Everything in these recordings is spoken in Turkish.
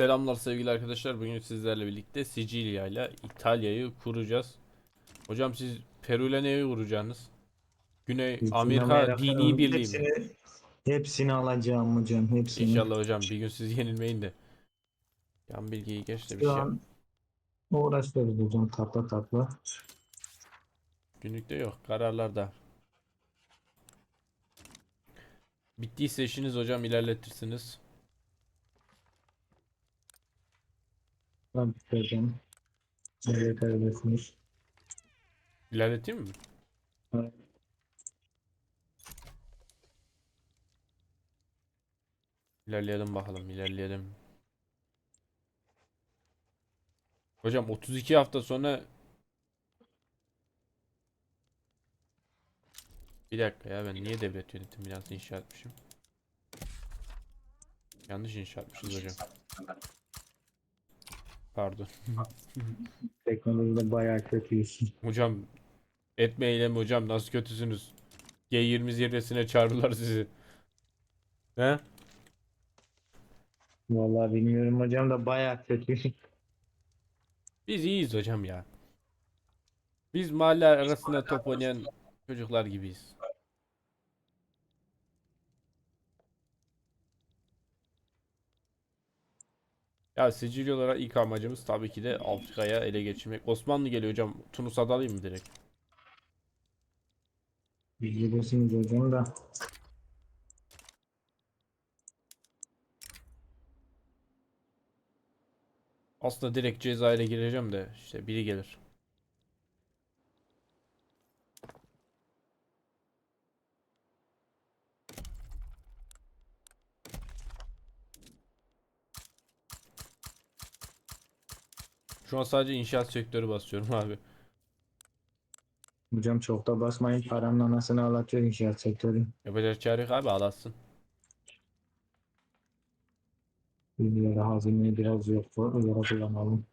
Selamlar sevgili arkadaşlar. Bugün sizlerle birlikte Sicilya ile İtalya'yı kuracağız. Hocam siz Peru ile neyi kuracaksınız? Güney Bütün Amerika Amerika- Dini Birliği mi? hepsini, hepsini alacağım hocam. Hepsini. İnşallah hocam bir gün siz yenilmeyin de. Yan bilgiyi geç de bir Şu şey. an uğraşıyoruz hocam tatla tatla. Günlükte yok. Kararlarda. Bittiyse işiniz hocam ilerletirsiniz. Hocam. Evet öylesiniz. İlerleteyim mi? Evet. İlerleyelim bakalım, ilerleyelim. Hocam 32 hafta sonra Bir dakika ya ben niye devlet yönetim binası inşa etmişim? Yanlış inşa etmişiz hocam. Pardon. Teknolojide bayağı kötüyüz. Hocam etme eylemi hocam nasıl kötüsünüz? G20 zirvesine çağırırlar sizi. He? Vallahi bilmiyorum hocam da bayağı kötüyüz. Biz iyiyiz hocam ya. Biz mahalle arasında top oynayan çocuklar gibiyiz. Ya Sicilya olarak ilk amacımız tabii ki de Afrika'ya ele geçirmek. Osmanlı geliyor hocam. Tunus'a dalayım mı direkt? Biliyorsunuz hocam da. Aslında direkt Cezayir'e gireceğim de işte biri gelir. Şu an sadece inşaat sektörü basıyorum abi. Hocam çok da basmayın paranın anasını ağlatıyor inşaat sektörü. Yapacak çare yok abi alasın. Bir de hazineyi biraz yok. Yara kullanalım.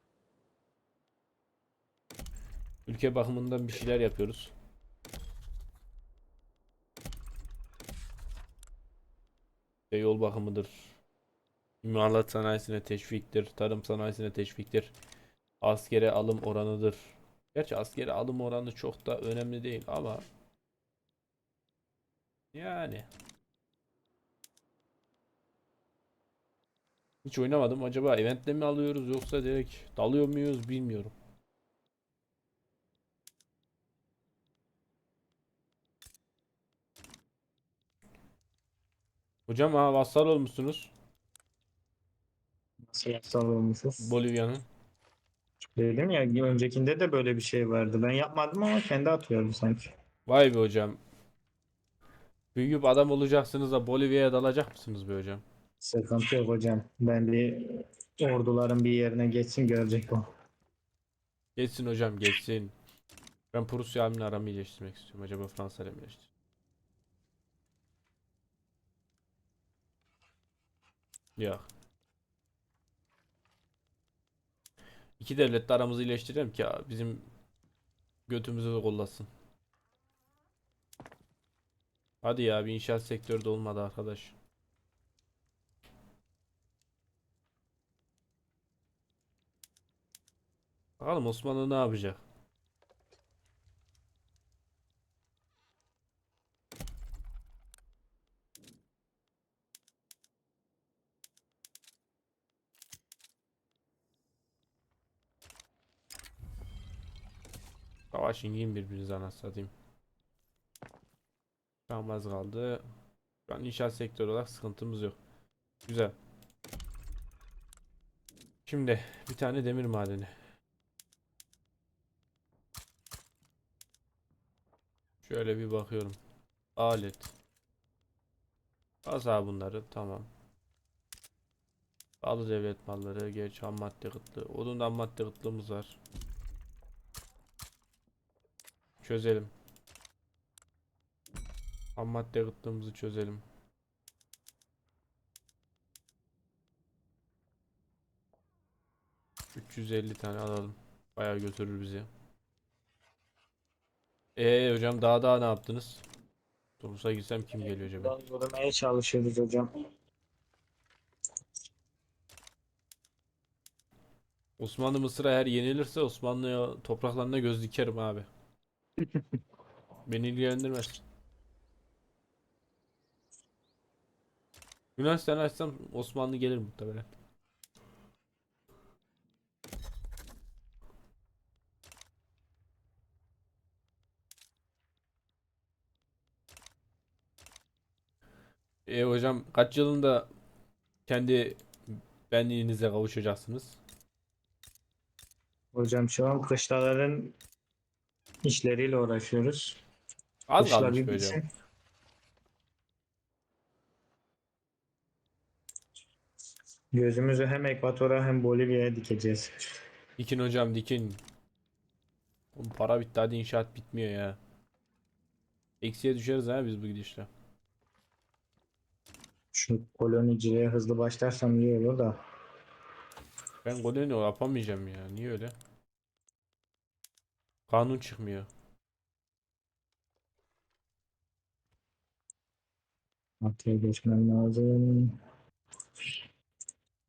Ülke bakımından bir şeyler yapıyoruz. İşte yol bakımıdır. İmalat sanayisine teşviktir. Tarım sanayisine teşviktir. Askere alım oranıdır. Gerçi askere alım oranı çok da önemli değil ama yani hiç oynamadım. Acaba eventle mi alıyoruz yoksa direkt dalıyor muyuz bilmiyorum. Hocam ha vassal olmuşsunuz Nasıl yapsal olmuşuz? Bolivya'nın. Dedim ya öncekinde de böyle bir şey vardı. Ben yapmadım ama kendi atıyordu sanki. Vay be hocam. Büyüyüp adam olacaksınız da Bolivya'ya dalacak mısınız be hocam? Sıkıntı yok hocam. Ben bir orduların bir yerine geçsin görecek o. Geçsin hocam geçsin. Ben Prusya abimin aramı iyileştirmek istiyorum. Acaba Fransa ile mi iyileştir? Yok. İki devletle aramızı iyileştirelim ki bizim götümüzü de kollasın. Hadi ya bir inşaat sektörü de olmadı arkadaş. Bakalım Osmanlı ne yapacak? Savaşın yiyin birbirinize anasını satayım. Tamam az kaldı. Şu an inşaat sektörü olarak sıkıntımız yok. Güzel. Şimdi bir tane demir madeni. Şöyle bir bakıyorum. Alet. Kaza bunları tamam. Bağlı devlet malları, geç ham madde kıtlığı. Odun ham madde kıtlığımız var. Çözelim. Ham madde kıtlığımızı çözelim. ...350 tane alalım. Bayağı götürür bizi. Ee hocam daha daha ne yaptınız? Tunus'a gitsem kim geliyor acaba? Yürümeye çalışıyoruz hocam. Osmanlı Mısır'a eğer yenilirse Osmanlı topraklarına göz dikerim abi. Beni ilgilendirmez. Yunanistan açsam Osmanlı gelir muhtemelen. E hocam kaç yılında kendi benliğinize kavuşacaksınız? Hocam şu an kışlaların işleriyle uğraşıyoruz. Az Kışlar kalmış bir bitsin. Gözümüzü hem Ekvator'a hem Bolivya'ya dikeceğiz. Dikin hocam dikin. Oğlum para bitti hadi inşaat bitmiyor ya. Eksiye düşeriz ha biz bu gidişle. Şu koloniciliğe hızlı başlarsam iyi olur da. Ben koloni yapamayacağım ya. Niye öyle? Kanun çıkmıyor. Batıya geçmem lazım.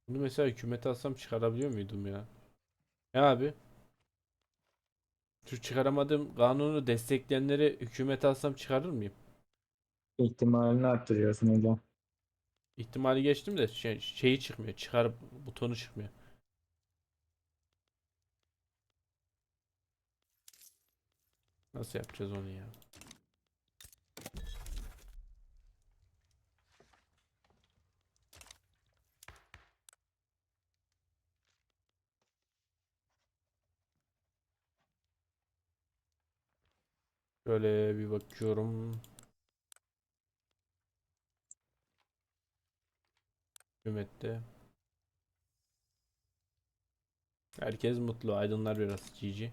Bunu mesela hükümete alsam çıkarabiliyor muydum ya? Ne abi? Şu çıkaramadığım kanunu destekleyenleri hükümete alsam çıkarır mıyım? İhtimalini arttırıyorsun hocam. İhtimali geçtim de şey, şeyi çıkmıyor. Çıkar butonu çıkmıyor. Nasıl yapacağız onu ya? Şöyle bir bakıyorum. Hükümette. Herkes mutlu. Aydınlar biraz GG.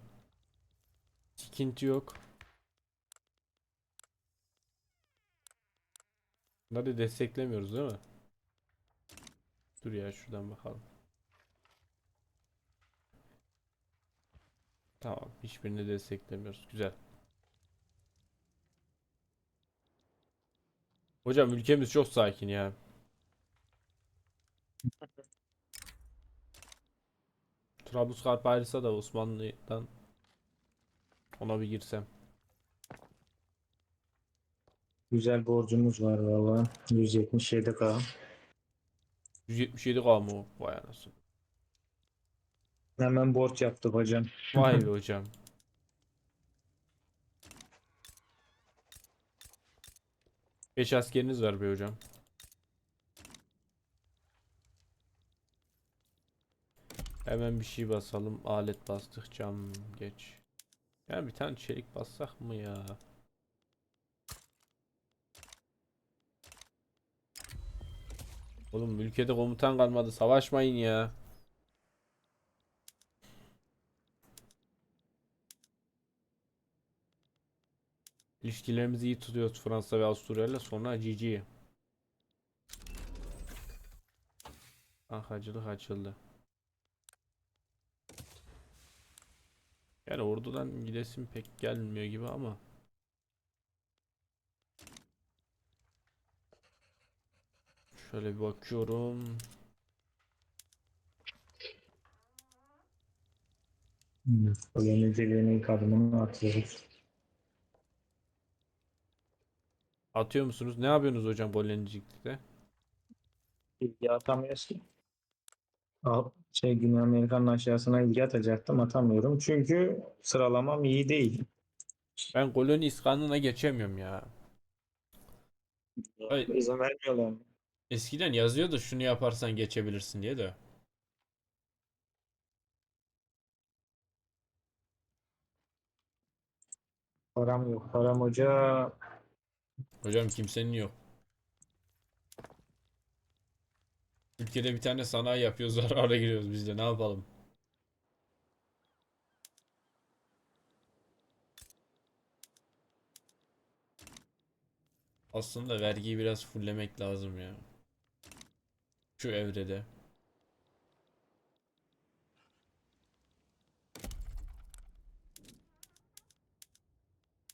Sıkıntı yok. Bunları desteklemiyoruz değil mi? Dur ya şuradan bakalım. Tamam. Hiçbirini desteklemiyoruz. Güzel. Hocam ülkemiz çok sakin ya. Trablusgarp ayrılsa da Osmanlı'dan ona bir girsem. Güzel borcumuz var valla. 177k. 177 k mı o? Vay anasını. Hemen borç yaptık hocam. Vay be hocam. Beş askeriniz var be hocam. Hemen bir şey basalım. Alet bastık. Cam geç. Ya bir tane çelik bassak mı ya? Oğlum ülkede komutan kalmadı. Savaşmayın ya. İlişkilerimizi iyi tutuyoruz Fransa ve Avusturya'yla sonra GG. Bankacılık açıldı. Yani ordudan gidesim pek gelmiyor gibi ama. Şöyle bir bakıyorum. Koloniciliğin ilk adımını atıyoruz. Atıyor musunuz? Ne yapıyorsunuz hocam Bolencik'te? İlgi atamıyoruz ki. Al, şey Güney Amerika'nın aşağısına ilgi atacaktım atamıyorum. Çünkü sıralamam iyi değil. Ben koloni iskanına geçemiyorum ya. Ay. İzin vermiyorlar. mı? Eskiden yazıyordu şunu yaparsan geçebilirsin diye de. Param yok. Param hoca Hocam kimsenin yok. Ülkede bir tane sanayi yapıyoruz zarara giriyoruz biz de ne yapalım? Aslında vergiyi biraz fullemek lazım ya. Şu evrede.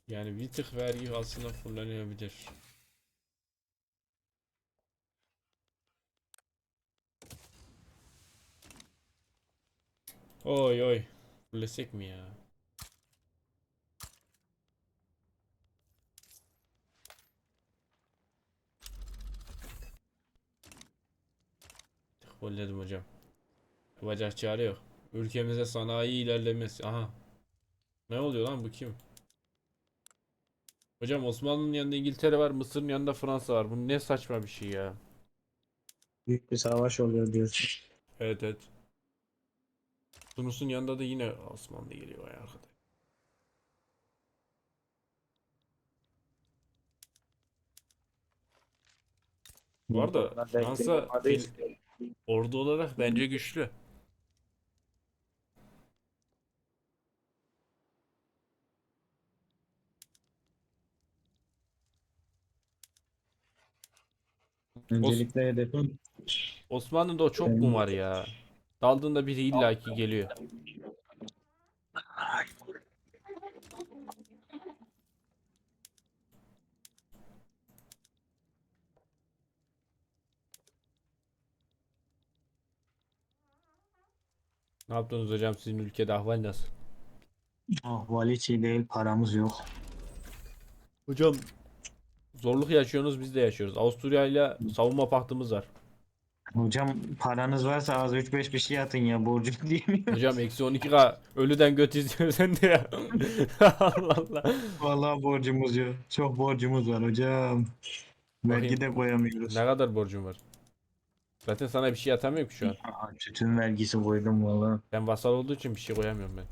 Yani bir tık vergi aslında fullenebilir. Oy oy. Fullesek mi ya? Fulledim hocam. Yapacak çare yok. Ülkemize sanayi ilerlemesi. Aha. Ne oluyor lan bu kim? Hocam Osmanlı'nın yanında İngiltere var, Mısır'ın yanında Fransa var. Bu ne saçma bir şey ya. Büyük bir savaş oluyor diyorsun. Evet evet. Tunus'un yanında da yine Osmanlı geliyor ay arkada. Bu arada Fransa ordu olarak bence güçlü. Öncelikle hedefim Osmanlı'da o çok mu var ya? Daldığında biri illaki geliyor. Ne yaptınız hocam sizin ülkede ahval nasıl? ah, valiçi değil paramız yok. Hocam zorluk yaşıyorsunuz biz de yaşıyoruz. Avusturya ile savunma paktımız var. Hocam paranız varsa az 3-5 bir şey atın ya borcu diyemiyorum. Hocam eksi 12k ölüden göt izliyor sen de ya. Allah Allah. Vallahi borcumuz yok. Çok borcumuz var hocam. Vergi de koyamıyoruz. Ne kadar borcum var? Zaten sana bir şey atamıyorum ki şu an. Aa, Tütün vergisi koydum valla. Ben vasal olduğu için bir şey koyamıyorum ben.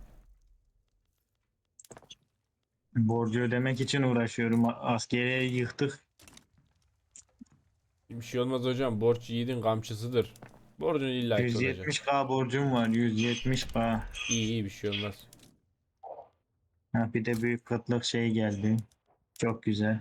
Borcu ödemek için uğraşıyorum. Askeriye yıktık. Bir şey olmaz hocam. Borç yiğidin kamçısıdır. Borcun illa ki olacak. 170k borcum var. 170k. İyi iyi bir şey olmaz. Ha, bir de büyük kıtlık şey geldi. Çok güzel.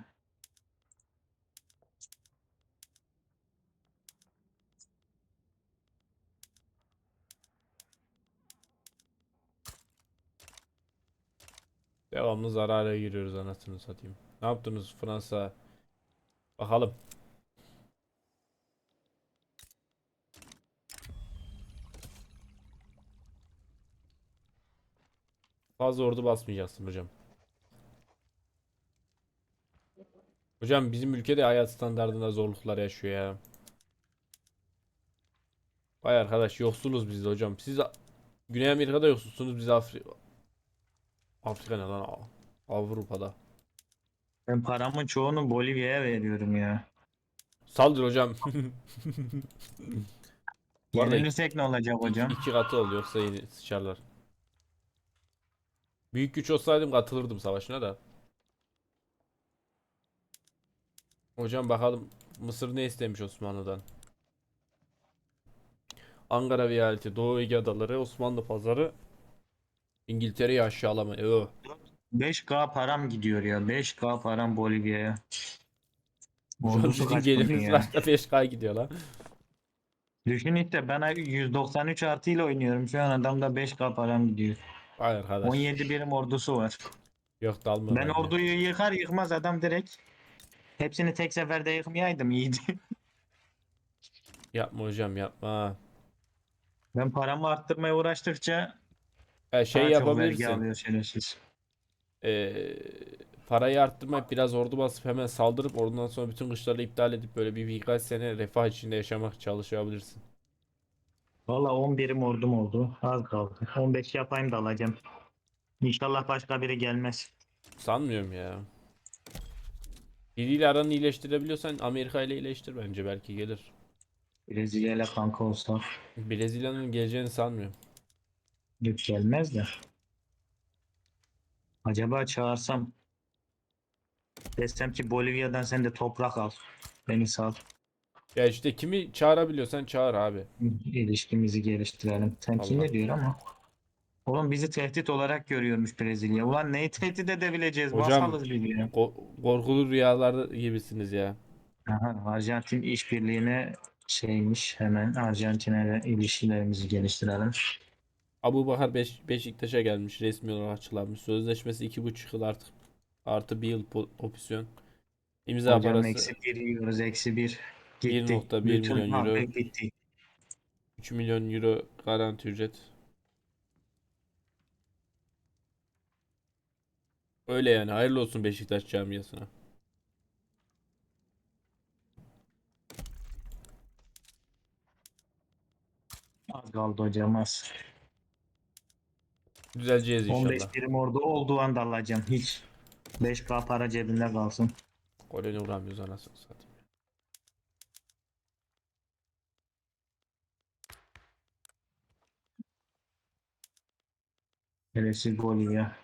Devamlı zarara giriyoruz anasını satayım. Ne yaptınız Fransa? Bakalım. Fazla ordu basmayacaksın hocam. Hocam bizim ülkede hayat standartında zorluklar yaşıyor ya. Vay arkadaş yoksuluz biz de hocam. Siz Güney Amerika'da yoksulsunuz biz Afrika Afrika ne lan? Av- Avrupa'da. Ben paramın çoğunu Bolivya'ya veriyorum ya. Saldır hocam. Yenilirsek ne olacak hocam? iki katı oluyor yoksa sıçarlar. Büyük güç olsaydım katılırdım savaşına da. Hocam bakalım Mısır ne istemiş Osmanlı'dan? Ankara Vilayeti, Doğu Ege Adaları, Osmanlı Pazarı, İngiltere'yi aşağılama. Öh. 5k param gidiyor ya. 5k param Bolivya'ya. Ordusu sizin kaç geliriniz bunun ya? başta 5K gidiyor lan. Düşün işte ben 193 artı ile oynuyorum. Şu an adamda 5k param gidiyor. Vay arkadaş. 17 birim ordusu var. Yok dalma Ben orduyu yıkar yıkmaz adam direkt. Hepsini tek seferde yıkmayaydım iyiydi. Yapma hocam yapma. Ben paramı arttırmaya uğraştıkça Ya şey daha çok yapabilirsin. şerefsiz. Ee, parayı arttırmak biraz ordu basıp hemen saldırıp oradan sonra bütün kışları iptal edip böyle bir birkaç sene refah içinde yaşamak çalışabilirsin. Valla 11'im ordum oldu. Az kaldı. 15 yapayım da alacağım. İnşallah başka biri gelmez. Sanmıyorum ya. Biriyle aranı iyileştirebiliyorsan Amerika ile iyileştir bence belki gelir. Brezilya ile kanka olsa. Brezilya'nın geleceğini sanmıyorum. Yok gelmez de. Acaba çağırsam desem ki Bolivya'dan sen de toprak al. Beni sal. Ya işte kimi çağırabiliyorsan çağır abi. İlişkimizi geliştirelim. Temkin Allah. ediyor ama. Oğlum bizi tehdit olarak görüyormuş Brezilya. Ulan neyi tehdit edebileceğiz? Hocam- Vasalız biz ya. Ko- korkulu rüyalar gibisiniz ya. Aha, Arjantin işbirliğine şeymiş hemen Arjantin'e ilişkilerimizi geliştirelim. Abu Bakar Beş Beşiktaş'a gelmiş resmi olarak açıklanmış. Sözleşmesi iki buçuk yıl artık artı bir yıl po- opsiyon. İmza Hocam parası eksi bir yiyoruz eksi bir. Gitti. 1.1 milyon euro. Gitti. 3 milyon euro garanti ücret. Öyle yani. Hayırlı olsun Beşiktaş camiasına. Az kaldı hocam az. Düzeleceğiz inşallah. 15 birim orada olduğu anda alacağım hiç. 5k para cebinde kalsın. Golünü vuramıyoruz anasını satayım. Neresi gol ya.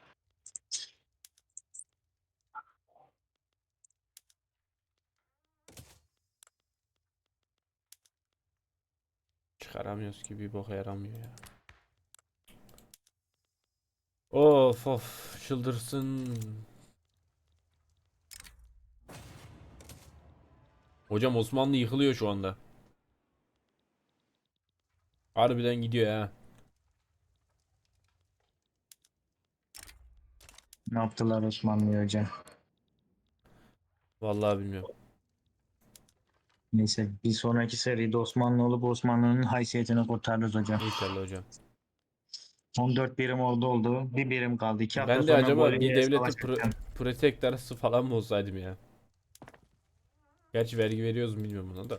Çıkaramıyoruz ki bir boka yaramıyor ya. Of of çıldırsın. Hocam Osmanlı yıkılıyor şu anda. Harbiden gidiyor ha. Ne yaptılar Osmanlı hocam? Vallahi bilmiyorum. Neyse bir sonraki seride Osmanlı olup Osmanlı'nın haysiyetini kurtarırız hocam. İnşallah hocam. 14 birim orada oldu. Bir birim kaldı. İki hafta Ben de sonra acaba bir devleti açacağım. protect arası falan mı olsaydım ya? Gerçi vergi veriyoruz mu bilmiyorum buna da.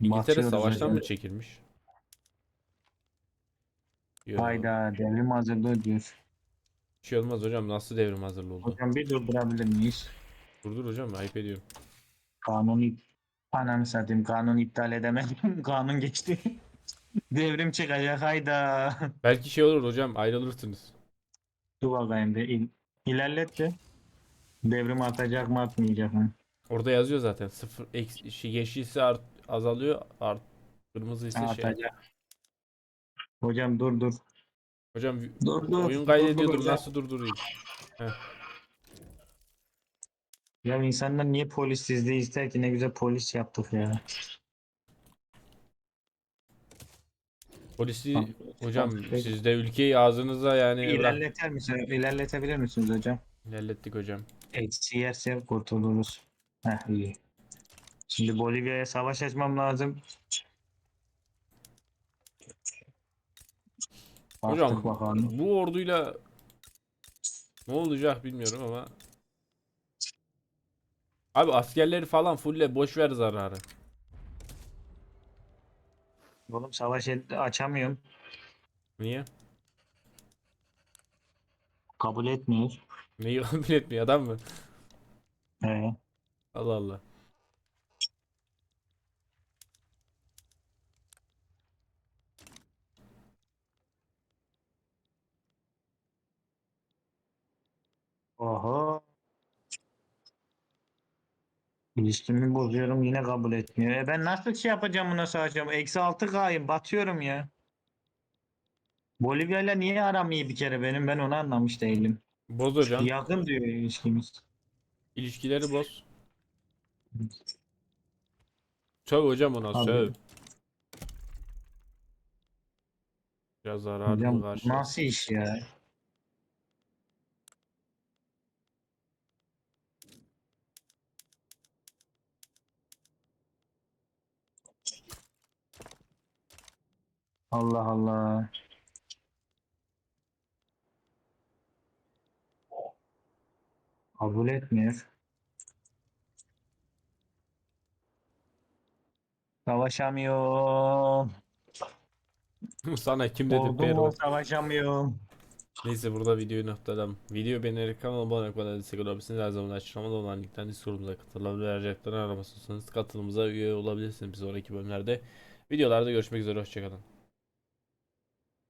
İngiltere savaştan hocam. mı çekilmiş? Yok. Hayda devrim hazırlığı diyor. Bir şey olmaz hocam. Nasıl devrim hazırlı oldu? Hocam bir durdurabilir miyiz? Durdur hocam ayıp ediyorum. Kanun ip... Ananı satayım kanun iptal edemedim. kanun geçti. devrim çıkacak hayda. Belki şey olur hocam ayrılırsınız. Dur bakayım bir il- ilerlet de. Devrim artacak mı artmayacak mı? Orada yazıyor zaten. Sıfır eksi, şey, yeşilse art, azalıyor. Art, kırmızı ise şey. Artacak. Hocam dur dur. Hocam Dur dur. oyun dur, kaydediyordur. dur hocam. Nasıl durdurayım? Ya insanlar niye polissizliği ister ki ne güzel polis yaptık ya. Polisi Tamam. hocam Tamam, siz de ülkeyi ağzınıza yani. İlerleter misin? İlerletebilir misiniz hocam? İlerlettik hocam. Eksi yerse kurtuluruz. Heh iyi. Şimdi Bolivya'ya savaş açmam lazım. Hocam bakalım. bu orduyla ne olacak bilmiyorum ama Abi askerleri falan fulle boş ver zararı. Oğlum savaş el- açamıyorum. Niye? Kabul etmiyor. Neyi kabul etmiyor adam mı? Ee, Allah Allah. Oho. İlişkimi bozuyorum yine kabul etmiyor. E ben nasıl şey yapacağım buna savaşacağım? Eksi 6 kayım batıyorum ya. Bolivya ile niye aram iyi bir kere benim ben onu anlamış değilim. Boz hocam. Yakın diyor ilişkimiz. İlişkileri boz. Söv hocam ona Abi. söv. Biraz zararlı Hocam karşı. nasıl iş ya? Allah Allah. Kabul etmiyor. Savaşamıyorum. Sana kim dedi Pero? var savaşamıyorum. Neyse burada videoyu noktalayalım. Video beğenerek kanalıma abone olmayı destek olabilirsiniz. Her zaman açıklamada olan linkten Discord'umuza katılabilir. aramasınız katılımıza üye olabilirsiniz bir sonraki bölümlerde. Videolarda görüşmek üzere. Hoşçakalın.